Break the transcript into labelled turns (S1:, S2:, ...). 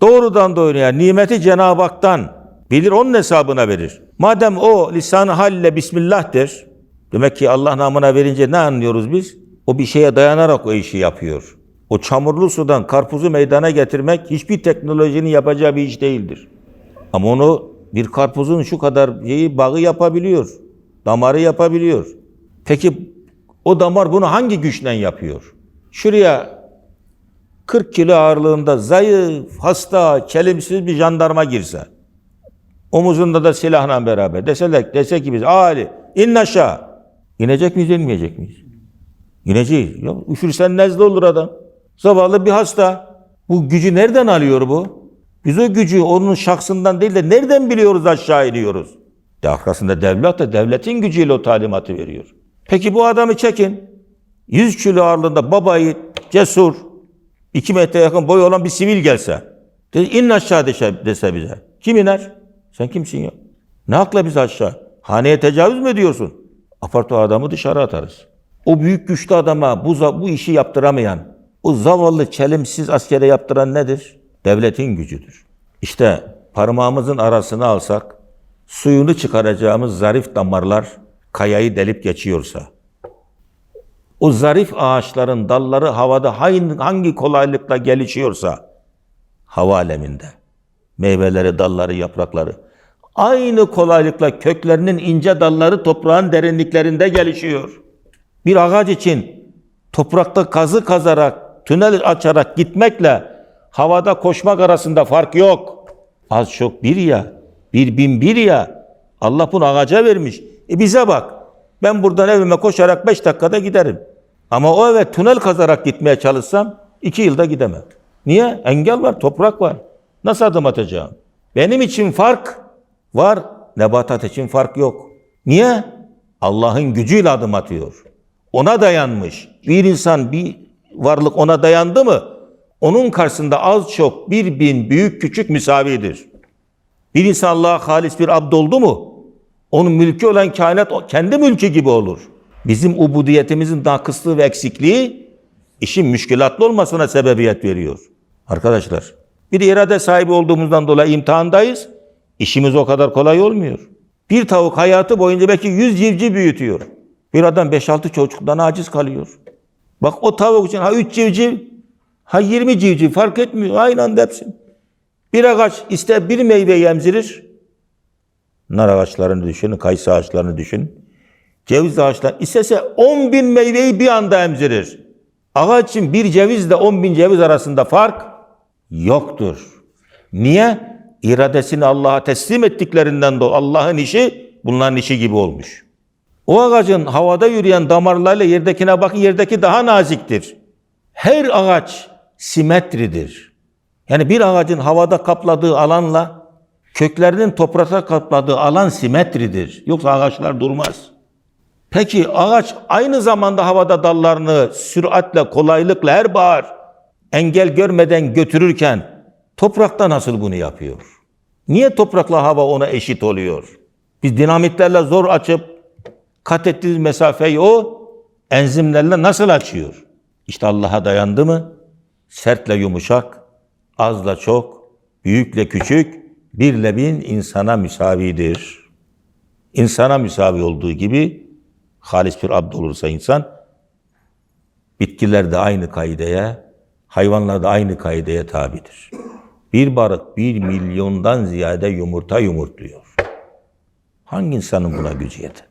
S1: Doğrudan doğruya nimeti Cenab-ı Hak'tan bilir onun hesabına verir. Madem o lisan-ı halle Bismillah der. Demek ki Allah namına verince ne anlıyoruz biz? O bir şeye dayanarak o işi yapıyor. O çamurlu sudan karpuzu meydana getirmek hiçbir teknolojinin yapacağı bir iş değildir. Ama onu bir karpuzun şu kadar şeyi bağı yapabiliyor. Damarı yapabiliyor. Peki o damar bunu hangi güçle yapıyor? Şuraya 40 kilo ağırlığında zayıf, hasta, çelimsiz bir jandarma girse, omuzunda da silahla beraber deseler, dese ki biz Ali in aşağı. İnecek miyiz, inmeyecek miyiz? İneceğiz. Ya, üşürsen nezle olur adam. Zavallı bir hasta. Bu gücü nereden alıyor bu? Biz o gücü onun şahsından değil de nereden biliyoruz aşağı iniyoruz? De arkasında devlet de devletin gücüyle o talimatı veriyor. Peki bu adamı çekin. 100 kilo ağırlığında babayı cesur, 2 metre yakın boy olan bir sivil gelse. De, in aşağı dese, dese bize. Kim iner? Sen kimsin ya? Ne hakla biz aşağı? Haneye tecavüz mü ediyorsun? Apart o adamı dışarı atarız. O büyük güçlü adama bu, bu işi yaptıramayan, o zavallı çelimsiz askere yaptıran nedir? Devletin gücüdür. İşte parmağımızın arasına alsak, suyunu çıkaracağımız zarif damarlar kayayı delip geçiyorsa, o zarif ağaçların dalları havada hangi, kolaylıkla gelişiyorsa, hava aleminde, meyveleri, dalları, yaprakları, aynı kolaylıkla köklerinin ince dalları toprağın derinliklerinde gelişiyor. Bir ağaç için toprakta kazı kazarak, tünel açarak gitmekle havada koşmak arasında fark yok. Az çok bir ya, bir bin bir ya. Allah bunu ağaca vermiş. E bize bak. Ben buradan evime koşarak beş dakikada giderim. Ama o eve tünel kazarak gitmeye çalışsam iki yılda gidemem. Niye? Engel var, toprak var. Nasıl adım atacağım? Benim için fark var, nebatat için fark yok. Niye? Allah'ın gücüyle adım atıyor. Ona dayanmış. Bir insan, bir varlık ona dayandı mı? Onun karşısında az çok bir bin büyük küçük müsavidir. Bir insan Allah'a halis bir abd oldu mu? Onun mülkü olan kainat kendi mülkü gibi olur. Bizim ubudiyetimizin nakıslığı ve eksikliği işin müşkilatlı olmasına sebebiyet veriyor. Arkadaşlar, bir irade sahibi olduğumuzdan dolayı imtihandayız. İşimiz o kadar kolay olmuyor. Bir tavuk hayatı boyunca belki 100 civciv büyütüyor. Bir adam 5-6 çocuktan aciz kalıyor. Bak o tavuk için ha 3 civciv, ha 20 civciv fark etmiyor. Aynı anda hepsi. Bir ağaç ister bir meyveyi emzirir. Nar ağaçlarını düşünün, kayısı ağaçlarını düşün. Ceviz ağaçları istese 10 bin meyveyi bir anda emzirir. Ağaç için bir cevizle 10 bin ceviz arasında fark yoktur. Niye? İradesini Allah'a teslim ettiklerinden dolayı Allah'ın işi bunların işi gibi olmuş. O ağacın havada yürüyen damarlarıyla yerdekine bakın yerdeki daha naziktir. Her ağaç simetridir. Yani bir ağacın havada kapladığı alanla köklerinin toprakta kapladığı alan simetridir. Yoksa ağaçlar durmaz. Peki ağaç aynı zamanda havada dallarını süratle, kolaylıkla her bahar engel görmeden götürürken toprakta nasıl bunu yapıyor? Niye toprakla hava ona eşit oluyor? Biz dinamitlerle zor açıp kat ettiğimiz mesafeyi o enzimlerle nasıl açıyor? İşte Allah'a dayandı mı? Sertle yumuşak, azla çok, büyükle küçük, birle bin insana müsavidir. İnsana müsavi olduğu gibi halis bir abd olursa insan, bitkiler de aynı kaideye, hayvanlar da aynı kaideye tabidir. Bir balık bir milyondan ziyade yumurta yumurtluyor. Hangi insanın buna gücü yeter?